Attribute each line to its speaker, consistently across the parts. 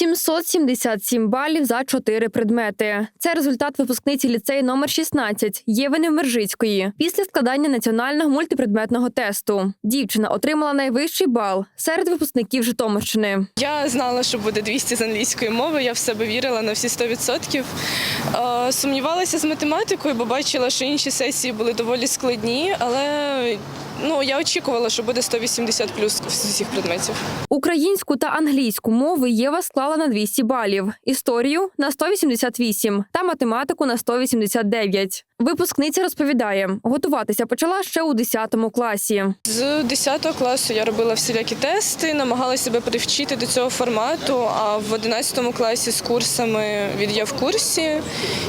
Speaker 1: 777 балів за чотири предмети. Це результат випускниці ліцею номер 16 Євини Мержицької після складання національного мультипредметного тесту. Дівчина отримала найвищий бал серед випускників Житомирщини.
Speaker 2: Я знала, що буде 200 з англійської мови. Я в себе вірила на всі 100%. Е, Сумнівалася з математикою, бо бачила, що інші сесії були доволі складні, але ну я очікувала, що буде 180 плюс з усіх предметів.
Speaker 1: Українську та англійську мови Єва склала на 200 балів, історію на 188 та математику на 189. Випускниця розповідає, готуватися почала ще у 10 класі.
Speaker 2: З 10 класу я робила всілякі тести, намагалася себе привчити до цього формату. А в 11 класі з курсами від я в курсі,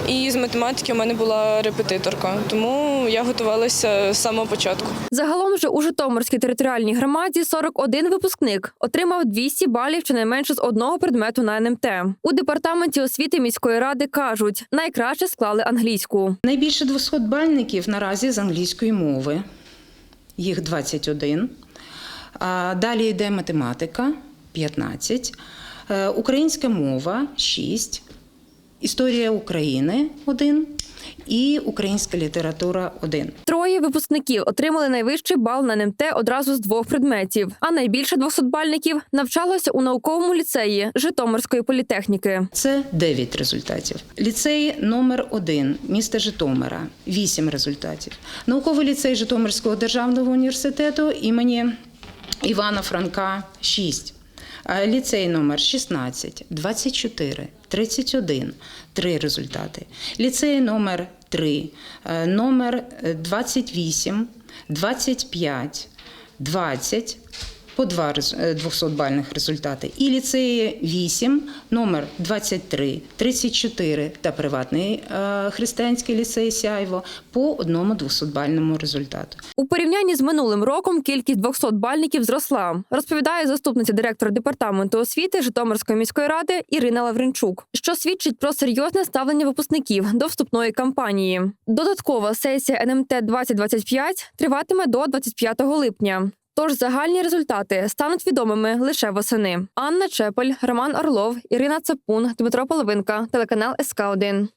Speaker 2: і з математики у мене була репетиторка. Тому я готувалася з самого початку.
Speaker 1: Загалом же у Житомирській територіальній громаді 41 випускник отримав 200 балів щонайменше з одного предмету на НМТ. У департаменті освіти міської ради кажуть, найкраще склали англійську.
Speaker 3: Найбільше 200 бальників наразі з англійської мови. Їх 21. Далі йде математика 15, е, українська мова 6, історія України 1 і українська література 1.
Speaker 1: Троє випускників отримали найвищий бал на НМТ одразу з двох предметів. А найбільше 200-бальників навчалося у науковому ліцеї Житомирської політехніки.
Speaker 3: Це 9 результатів. Ліцей номер 1 міста Житомира 8 результатів. Науковий ліцей Житомирського державного університету імені Івана Франка 6. А Ліцей номер 16, 24, 31, 3 результати. Ліцей номер 3, е, номер е, 28, 25, 20, по два 200-бальних результати. І ліцеї 8, номер 23, 34 та приватний е, християнський ліцей Сяйво по одному 200-бальному результату.
Speaker 1: У порівнянні з минулим роком кількість 200-бальників зросла, розповідає заступниця директора департаменту освіти Житомирської міської ради Ірина Лавренчук, що свідчить про серйозне ставлення випускників до вступної кампанії. Додаткова сесія НМТ 2025 триватиме до 25 липня. Тож загальні результати стануть відомими лише восени. Анна Чепель, Роман Орлов, Ірина Цапун, Дмитро Половинка, телеканал СК 1